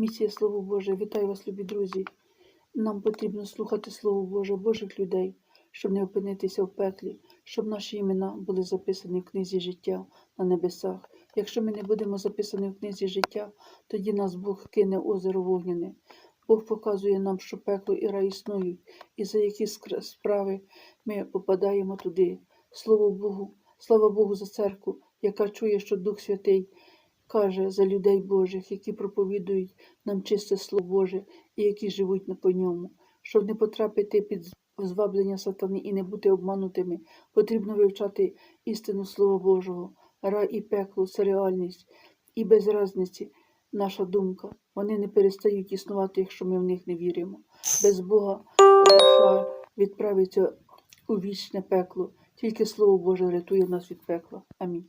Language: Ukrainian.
Місія Слово Боже, вітаю вас, любі друзі. Нам потрібно слухати Слово Боже, Божих людей, щоб не опинитися в пеклі, щоб наші імена були записані в книзі життя на небесах. Якщо ми не будемо записані в книзі життя, тоді нас Бог кине озеро вогняне. Бог показує нам, що пекло і рай існують, і за які справи ми попадаємо туди. Слово Богу, слава Богу за церкву, яка чує, що Дух Святий каже за людей Божих, які проповідують нам чисте Слово Боже і які живуть по ньому. Щоб не потрапити під зваблення сатани і не бути обманутими, потрібно вивчати істину Слова Божого. Рай і пекло це реальність, і без разниці наша думка. Вони не перестають існувати, якщо ми в них не віримо. Без Бога душа відправиться у вічне пекло. Тільки Слово Боже рятує нас від пекла. Амінь.